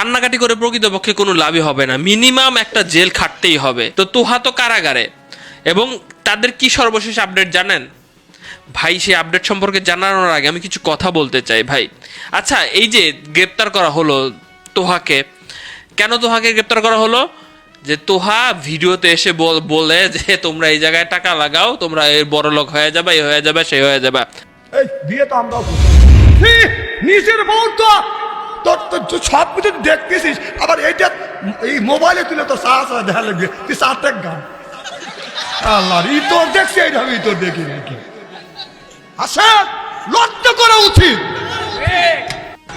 কান্নাকাটি করে প্রকৃতপক্ষে কোনো লাভই হবে না। মিনিমাম একটা জেল খাটতেই হবে। তো তোহা তো কারাগারে। এবং তাদের কি সর্বশেষ আপডেট জানেন? ভাই, সেই আপডেট সম্পর্কে জানানোর আগে আমি কিছু কথা বলতে চাই ভাই। আচ্ছা এই যে গ্রেপ্তার করা হলো তোহাকে, কেন তোহাকে গ্রেপ্তার করা হলো? যে তোহা ভিডিওতে এসে বল- যে তোমরা এই জায়গায় টাকা লাগাও, তোমরা এর বড় লোক হয়ে যাবে এই হয়ে যাবে সেই হয়ে যাবে। তো নিজের বউ তো তোর তো তুই সব কিছু দেখতেছিস, আবার এইটা এই মোবাইলে তুলে তো সাহস হয় দেখা লাগবে। তুই সাতেক গান। আল্লাহ ই তোর দেখছি আমি তোর দেখি নাকি। আসে, লজ্জা করা উচিত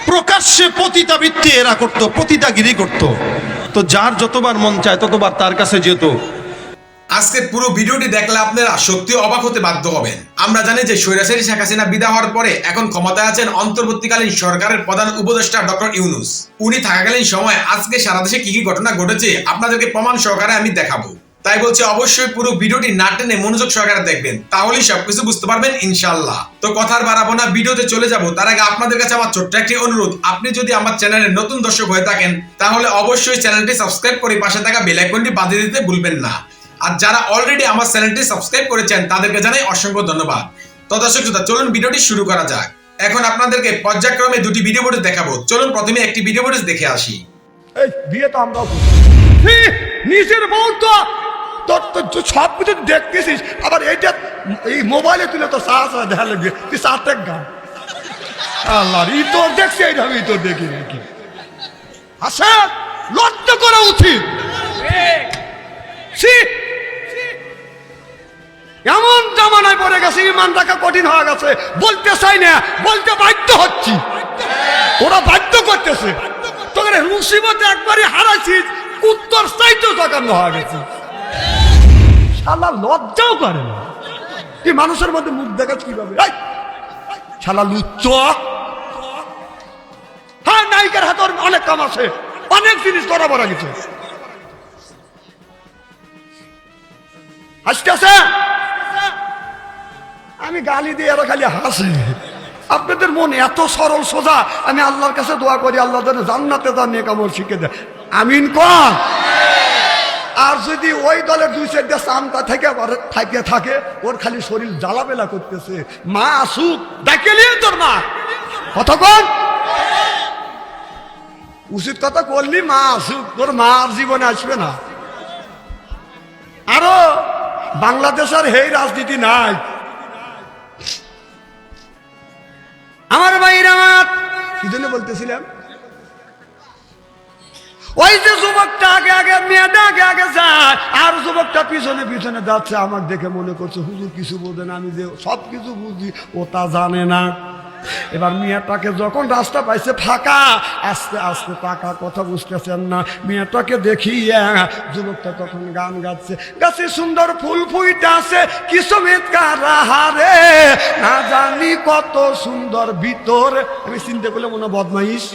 প্রকাশ্যে পতিতাবৃত্তি এরা করত পতিতাগিরি করত। তো যার যতবার মন চায় ততবার তার কাছে যেত। আজকের পুরো ভিডিওটি দেখলে আপনারা সত্যি অবাক হতে বাধ্য হবেন। আমরা জানি যে স্বৈরাচারী শেখ হাসিনা বিদা হওয়ার পরে এখন ক্ষমতায় আছেন অন্তর্বর্তীকালীন সরকারের প্রধান উপদেষ্টা ডক্টর ইউনুস। উনি থাকাকালীন সময় আজকে সারা দেশে কি কি ঘটনা ঘটেছে আপনাদেরকে প্রমাণ সহকারে আমি দেখাবো। তাই বলছি অবশ্যই পুরো ভিডিওটি না টেনে মনোযোগ সহকারে দেখবেন, তাহলেই সবকিছু বুঝতে পারবেন ইনশাল্লাহ তো কথার বাড়াবো না, ভিডিওতে চলে যাব। তার আগে আপনাদের কাছে আমার ছোট্ট একটি অনুরোধ, আপনি যদি আমার চ্যানেলের নতুন দর্শক হয়ে থাকেন, তাহলে অবশ্যই চ্যানেলটি সাবস্ক্রাইব করে পাশে থাকা বেল আইকনটি বাজিয়ে দিতে ভুলবেন না। আর যারা অলরেডি আমার চ্যানেলটি সাবস্ক্রাইব করেছেন তাদেরকে জানাই অসংখ্য ধন্যবাদ। তো দর্শক শ্রোতা, চলুন ভিডিওটি শুরু করা যাক। এখন আপনাদেরকে পর্যায়ক্রমে দুটি ভিডিও ফুটেজ দেখাবো। চলুন প্রথমে একটি ভিডিও ফুটেজ দেখে আসি। এই বিয়ে তো নিজের বউ তো তোর তো সব কিছু দেখতেছিস আবার এইটা এই মোবাইলে তুলে তো সাহস দেখা লাগবে। তুই সাতেক গান। আল্লাহ ই তোর দেখছি আমি তোর দেখি নাকি আসে লজ্জা করা উচিত গেছে ইমান রাখা কঠিন হয়ে গেছে। বলতে চাই না, বলতে বাধ্য হচ্ছি। ওরা বাধ্য করতেছে। তোকে মুসিবতে একবারই হারাইছিস উত্তর চাইতে জঘন্য হয়ে গেছে। শালা লজ্জাও করে না। মানুষের মধ্যে মুখ কীভাবে? শালা লুচ্চ। হ্যাঁ নায়িকার হাতে অনেক কাম আছে। অনেক জিনিস করা বড় গেছে। হাসতেছে? আমি গালি দিয়ে এরা খালি হাসে। আপনাদের মন এত সরল সোজা, আমি আল্লাহর কাছে দোয়া করি, আল্লাহ যেন জান্নাতে তার নিয়ে কামড় শিখে দেয়। আমিন কন আর যদি ওই দলের দুই চারটা চামটা থেকে থাকে থাকে, ওর খালি শরীর জ্বালাবেলা করতেছে। মা আসুক ডাকে নিয়ে তোর মা। কতক্ষণ উচিত কথা করলি মা আসুক, তোর মা আর জীবনে আসবে না। আরও বাংলাদেশের হেই রাজনীতি নাই। কি জন্য বলতেছিলাম। ওই যে যুবকটা আগে আগে মেয়েটা আগে আগে যায়, আর যুবকটা পিছনে পিছনে যাচ্ছে। আমার দেখে মনে করছে, হুজুর কিছু বোঝে না, আমি যে সব কিছু বুঝি, ও তা জানে না। এবার মেয়েটাকে যখন রাস্তা পাইছে ফাঁকা, আস্তে আস্তে টাকা কথা বুঝতেছেন না। মেয়েটাকে দেখিয়ে যুবকটা তখন গান গাচ্ছে। গাছে সুন্দর ফুল ফুইতে আছে কিছু হারে? না জানি কত সুন্দর ভিতর। আমি চিন্তা করলে মনে বদমাইশ।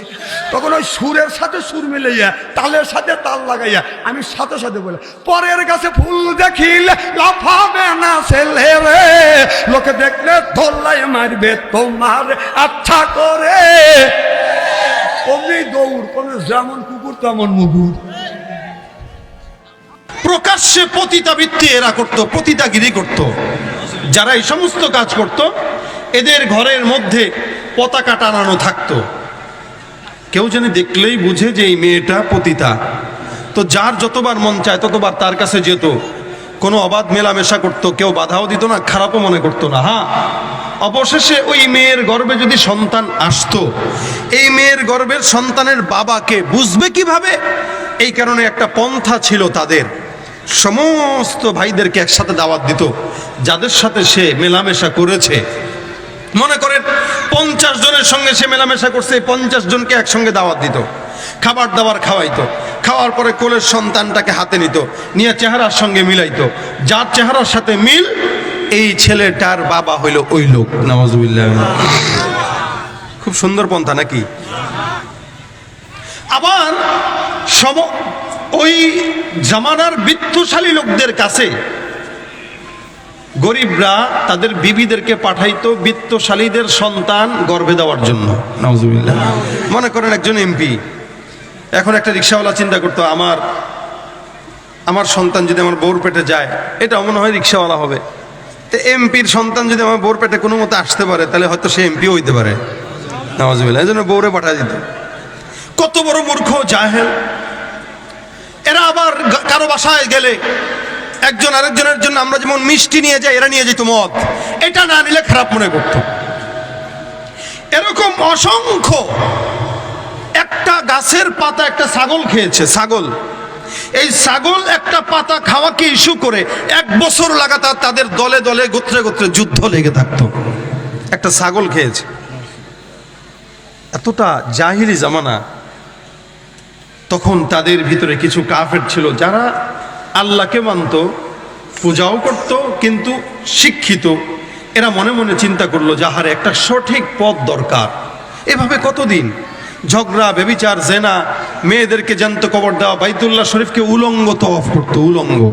তখন ওই সুরের সাথে সুর মিলাইয়া, তালের সাথে তাল লাগাইয়া, আমি সাথে সাথে বলে, পরের গাছে ফুল দেখিল, লাফাবে না ছেলে রে লোকে দেখলে ধরলাই মারবে তোমার আচ্ছা করে। অমনি দৌড় কোনো যেমন কুকুর, তেমন মুগুর। প্রকাশ্যে পতিতাবৃত্তি এরা করত পতিতাগিরি করত। যারা এই সমস্ত কাজ করত, এদের ঘরের মধ্যে পতাকা টানানো থাকতো। কেউ যেন দেখলেই বুঝে যে এই মেয়েটা পতিতা। তো যার যতবার মন চায়, ততবার তার কাছে যেত। কোনো অবাধ মেলামেশা করত, কেউ বাধাও দিত না, খারাপও মনে করতো না হ্যাঁ? অবশেষে ওই মেয়ের গর্বে যদি সন্তান আসতো, এই মেয়ের গর্বের সন্তানের বাবাকে বুঝবে কীভাবে? এই কারণে একটা পন্থা ছিল তাদের। সমস্ত ভাইদেরকে একসাথে দাওয়াত দিত, যাদের সাথে সে মেলামেশা করেছে। মনে করেন, পঞ্চাশ জনের সঙ্গে সে মেলামেশা করছে পঞ্চাশ জনকে একসঙ্গে দাওয়াত দিত। খাবার দাবার খাওয়াইতো। খাওয়ার পরে কোলের সন্তানটাকে হাতে নিত, নিয়ে চেহারার সঙ্গে মিলাইতো। যার চেহারার সাথে মিল এই ছেলেটার বাবা হইল ওই লোক। নওয়াজুবিল্লাহ খুব সুন্দর পন্থা নাকি? আবার সম ওই জামানার বৃত্তশালী লোকদের কাছে গরিবরা তাদের বিবিদেরকে পাঠাইতো বৃত্তশালীদের সন্তান গর্ভে দেওয়ার জন্য। নওয়াজুবিল্লাহ মনে করেন একজন এমপি এখন একটা রিক্সাওয়ালা চিন্তা করতো আমার আমার সন্তান যদি আমার বউর পেটে যায় এটা মনে হয় রিক্সাওয়ালা হবে। তো এমপির সন্তান যদি আমার বউর পেটে কোনো মতো আসতে পারে, তাহলে হয়তো সে এমপিও হইতে পারে। নওয়াজবিল্লাহ এই জন্য বউরে পাঠা দিত। কত বড় মূর্খ, জাহেল। এরা আবার কারও বাসায় গেলে একজন আরেকজনের জন্য আমরা যেমন মিষ্টি নিয়ে যাই, এরা নিয়ে যেত মদ। এটা না নিলে খারাপ মনে করত। এরকম অসংখ্য একটা গাছের পাতা একটা ছাগল খেয়েছে, ছাগল। এই ছাগল একটা পাতা খাওয়াকে ইস্যু করে এক বছর লাগাতার তাদের দলে দলে, গোত্রে গোত্রে যুদ্ধ লেগে থাকতো। একটা ছাগল খেয়েছে। এতটা জাহিলি জামানা। তখন তাদের ভিতরে কিছু কাফের ছিল যারা আল্লাহকে মানত, পূজাও করত, কিন্তু শিক্ষিত। এরা মনে মনে চিন্তা করল যাহার একটা সঠিক পথ দরকার। এভাবে কতদিন? ঝগড়া, বেবিচার, জেনা, মেয়েদেরকে জ্যান্ত কবর দেওয়া, বাইতুল্লাহ শরীফকে উলঙ্গ তওয়াফ করতো, উলঙ্গ।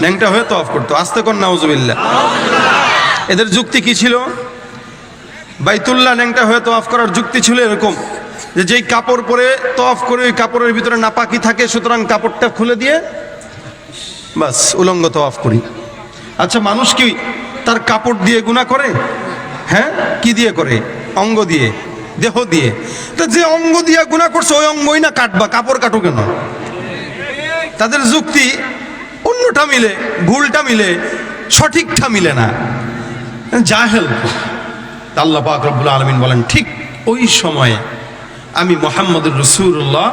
ন্যাংটা হয়ে তওয়াফ করতো। আস্তে কর, নাউজুবিল্লাহ। এদের যুক্তি কি ছিল? বাইতুল্লাহ ন্যাংটা হয়ে তওয়াফ করার যুক্তি ছিল এরকম, যে যেই কাপড় পরে তওয়াফ করে ওই কাপড়ের ভিতরে নাপাকি থাকে, সুতরাং কাপড়টা খুলে দিয়ে বাস, উলঙ্গ তওয়াফ করি। আচ্ছা মানুষ কি তার কাপড় দিয়ে গুণা করে? হ্যাঁ? কি দিয়ে করে? অঙ্গ দিয়ে। দেহ দিয়ে। তো যে অঙ্গ দিয়ে গুণা করছে, ওই অঙ্গই না কাটবা, কাপড় কাটো কেন? তাদের যুক্তি অন্যটা মিলে, ভুলটা মিলে, সঠিকটা মিলে না। জাহেল। আল্লাহ পাক রব্বুল আলমিন বলেন, ঠিক ওই সময়ে আমি মোহাম্মদুর রসুল্লাহ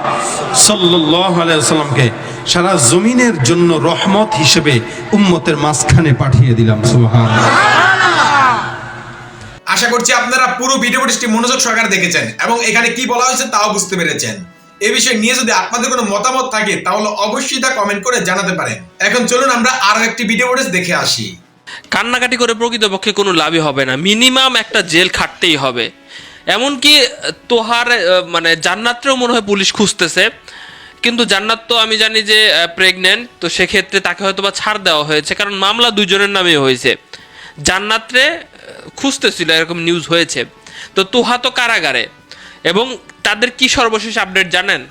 সাল্লাহ আলাইসাল্লামকে সারা জমিনের জন্য রহমত হিসেবে উম্মতের মাঝখানে পাঠিয়ে দিলাম সুবহান আশা করছি আপনারা পুরো ভিডিওটি মনোযোগ সহকারে দেখেছেন এবং এখানে কি বলা হয়েছে তাও বুঝতে পেরেছেন। এ বিষয়ে নিয়ে যদি আপনাদের কোনো মতামত থাকে, তাহলে অবশ্যই তা কমেন্ট করে জানাতে পারেন। এখন চলুন আমরা আরও একটি ভিডিও দেখে আসি। কান্নাকাটি করে প্রকৃতপক্ষে কোনো লাভই হবে না। মিনিমাম একটা জেল খাটতেই হবে। এমনকি তোহার মানে জান্নাতরেও মনে হয় পুলিশ খুঁজতেছে। কিন্তু জান্নাত তো আমি জানি যে প্রেগনেন্ট তো সেক্ষেত্রে তাকে হয়তো বা ছাড় দেওয়া হয়েছে। কারণ মামলা দুজনের নামে হয়েছে। জান্নাতরে খুঁজতেছিল, এরকম নিউজ হয়েছে। তো তোহা তো কারাগারে, এবং তাদের কি সর্বশেষ আপডেট জানেন?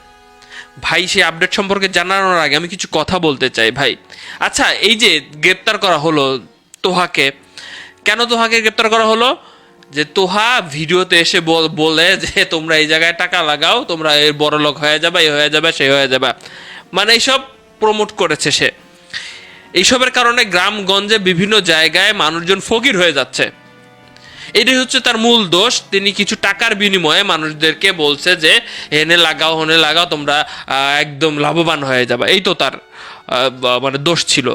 ভাই, সেই আপডেট সম্পর্কে জানানোর আগে আমি কিছু কথা বলতে চাই, ভাই। আচ্ছা এই যে গ্রেপ্তার করা হলো তোহাকে, কেন তোহাকে গ্রেপ্তার করা হলো? যে তোহা ভিডিওতে এসে বল- বলে যে তোমরা এই জায়গায় টাকা লাগাও, তোমরা এর বড় লোক হয়ে যাবে এই হয়ে যাবে, সে হয়ে যাবে। মানে এইসব প্রমোট করেছে সে। এইসবের কারণে গ্রামগঞ্জে বিভিন্ন জায়গায় মানুষজন ফকির হয়ে যাচ্ছে। এটাই হচ্ছে তার মূল দোষ। তিনি কিছু টাকার বিনিময়ে মানুষদেরকে বলছে যে এনে লাগাও, হনে লাগাও, তোমরা একদম লাভবান হয়ে যাবে। এই তো তার মানে দোষ ছিল।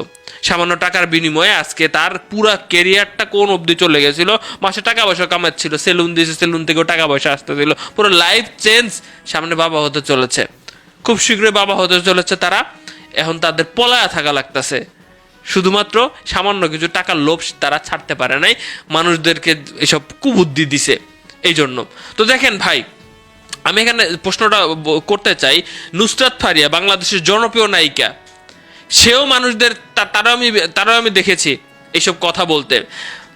সামান্য টাকার বিনিময়ে আজকে তার পুরা কেরিয়ারটা কোন অবধি চলে গেছিল? মাসে টাকা পয়সা কামাচ্ছিল, সেলুন দিয়েছে, সেলুন থেকেও টাকা পয়সা আসতেছিল। পুরো লাইফ চেঞ্জ সামনে বাবা হতে চলেছে। খুব শীঘ্রই বাবা হতে চলেছে তারা। এখন তাদের পলায়া থাকা লাগতেছে। শুধুমাত্র সামান্য কিছু টাকার লোভ তারা ছাড়তে পারে নাই, মানুষদেরকে এসব কুবুদ্ধি দিছে এই জন্য তো দেখেন ভাই, আমি এখানে প্রশ্নটা করতে চাই, নুসরাত ফারিয়া, বাংলাদেশের জনপ্রিয় নায়িকা, সেও মানুষদের তারা তারাও আমি তারাও আমি দেখেছি এইসব কথা বলতে।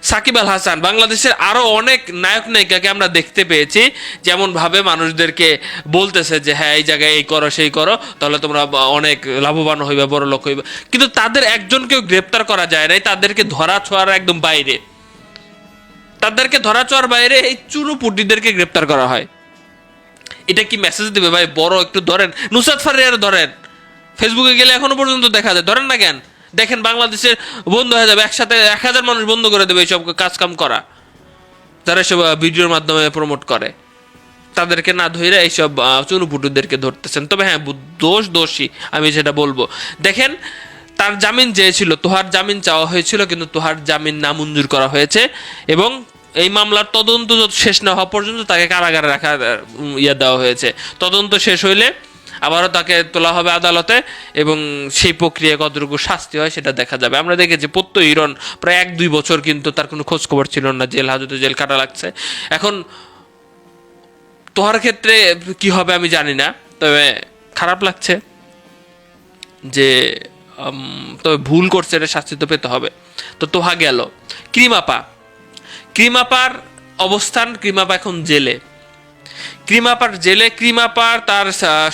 সাকিব আল হাসান, বাংলাদেশের আরও অনেক নায়ক নায়িকাকে আমরা দেখতে পেয়েছি। যেমন ভাবে মানুষদেরকে বলতেছে যে হ্যাঁ এই জায়গায় এই করো, সেই করো, তাহলে তোমরা অনেক লাভবান হইবে, বড় লোক হইবে। কিন্তু তাদের একজনকেও গ্রেপ্তার করা যায় নাই, তাদেরকে ধরা ছোঁয়ার একদম বাইরে। তাদেরকে ধরা ছোঁয়ার বাইরে এই চুনুপুটিদেরকে গ্রেপ্তার করা হয়। এটা কি মেসেজ দেবে? ভাই, বড় একটু ধরেন। নুসাদ ফারিয়ার ধরেন। ফেসবুকে গেলে এখনও পর্যন্ত দেখা যায়। ধরেন না কেন? দেখেন বাংলাদেশের বন্ধ হয়ে যাবে একসাথে এক হাজার মানুষ বন্ধ করে দেবে এইসব কাজ কাম করা। যারা আহ, ভিডিওর মাধ্যমে প্রমোট করে তাদেরকে না ধরে এইসব চুনুপুটুদেরকে ধরতেছেন। তবে হ্যাঁ দোষ দোষী আমি সেটা বলব। দেখেন তার জামিন চেয়েছিল তোহার জামিন চাওয়া হয়েছিল কিন্তু তোহার জামিন নামঞ্জুর করা হয়েছে এবং এই মামলার তদন্ত শেষ না হওয়া পর্যন্ত তাকে কারাগারে রাখা ইয়ে দেওয়া হয়েছে। তদন্ত শেষ হইলে আবারও তাকে তোলা হবে আদালতে এবং সেই প্রক্রিয়া কতটুকু শাস্তি হয় সেটা দেখা যাবে। আমরা দেখেছি প্রত্য হিরণ প্রায় এক দুই বছর কিন্তু তার কোনো খোঁজ খবর ছিল না, জেল, হাজতে জেল, কাটা লাগছে। এখন তোহার ক্ষেত্রে কি হবে আমি জানি না, তবে খারাপ লাগছে যে তবে ভুল করছে এটা শাস্তি তো পেতে হবে। তো তোহা গেল। ক্রিমাপা। ক্রিমাপার অবস্থান, ক্রিমাপা এখন জেলে। ক্রিমাপার জেলে ক্রিমাপার তার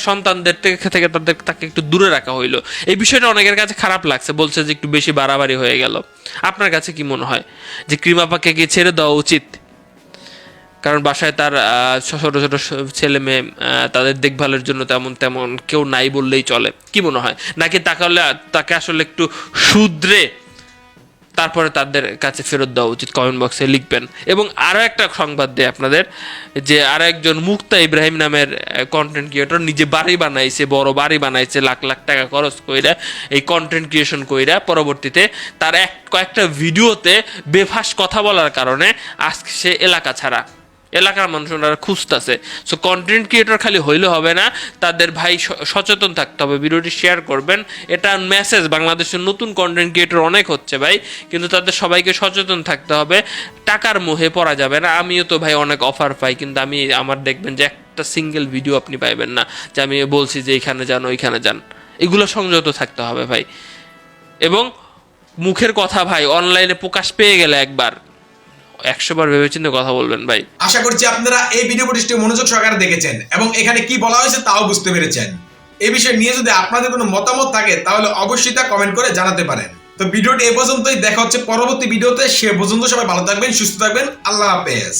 সন্তানদের থেকে তাদের, তাকে একটু দূরে রাখা হইল। এই বিষয়টা অনেকের কাছে খারাপ লাগছে, বলছে যে একটু বেশি বাড়াবাড়ি হয়ে গেল। আপনার কাছে কি মনে হয় যে ক্রিমাপাকে গিয়ে ছেড়ে দেওয়া উচিত? কারণ বাসায় তার ছোট ছোট ছেলে মেয়ে তাদের দেখভালের জন্য তেমন তেমন কেউ নাই বললেই চলে। কি মনে হয়? নাকি তাকালে তাকে আসলে একটু শুধরে তারপরে তাদের কাছে ফেরত দেওয়া উচিত কমেন্ট বক্সে লিখবেন। এবং আরও একটা সংবাদ দেয় আপনাদের, যে আর একজন মুক্তা ইব্রাহিম নামের কন্টেন্ট ক্রিয়েটর নিজে বাড়ি বানাইছে, বড় বাড়ি বানাইছে, লাখ লাখ টাকা খরচ কইরা, এই কন্টেন্ট ক্রিয়েশন কইরা পরবর্তীতে তার এক, কয়েকটা ভিডিওতে বেফাস কথা বলার কারণে আজকে সে এলাকা ছাড়া এলাকার মানুষ ওনারা খুঁজতেছে। সো কন্টেন্ট ক্রিয়েটর খালি হইলে হবে না, তাদের ভাই সচেতন থাকতে হবে। ভিডিওটি শেয়ার করবেন। এটা মেসেজ বাংলাদেশের নতুন কন্টেন্ট ক্রিয়েটর অনেক হচ্ছে ভাই, কিন্তু তাদের সবাইকে সচেতন থাকতে হবে। টাকার মোহে পড়া যাবে না। আমিও তো ভাই অনেক অফার পাই, কিন্তু আমি, আমার দেখবেন যে একটা সিঙ্গেল ভিডিও আপনি পাইবেন না, যে আমি বলছি যে এইখানে যান, ওইখানে যান। এগুলো সংযত থাকতে হবে ভাই। এবং মুখের কথা ভাই অনলাইনে প্রকাশ পেয়ে গেলে একবার। একশো বার ভেবেচিন্তে কথা বলবেন, ভাই। আশা করছি আপনারা এই ভিডিও ফুটেজটি মনোযোগ সহকারে দেখেছেন এবং এখানে কি বলা হয়েছে তাও বুঝতে পেরেছেন। এই বিষয়ে নিয়ে যদি আপনাদের কোনো মতামত থাকে, তাহলে অবশ্যই তা কমেন্ট করে জানাতে পারেন। তো ভিডিওটি এ পর্যন্তই, দেখা হচ্ছে পরবর্তী ভিডিওতে। সে পর্যন্ত সবাই ভালো থাকবেন, সুস্থ থাকবেন, আল্লাহ হাফেজ।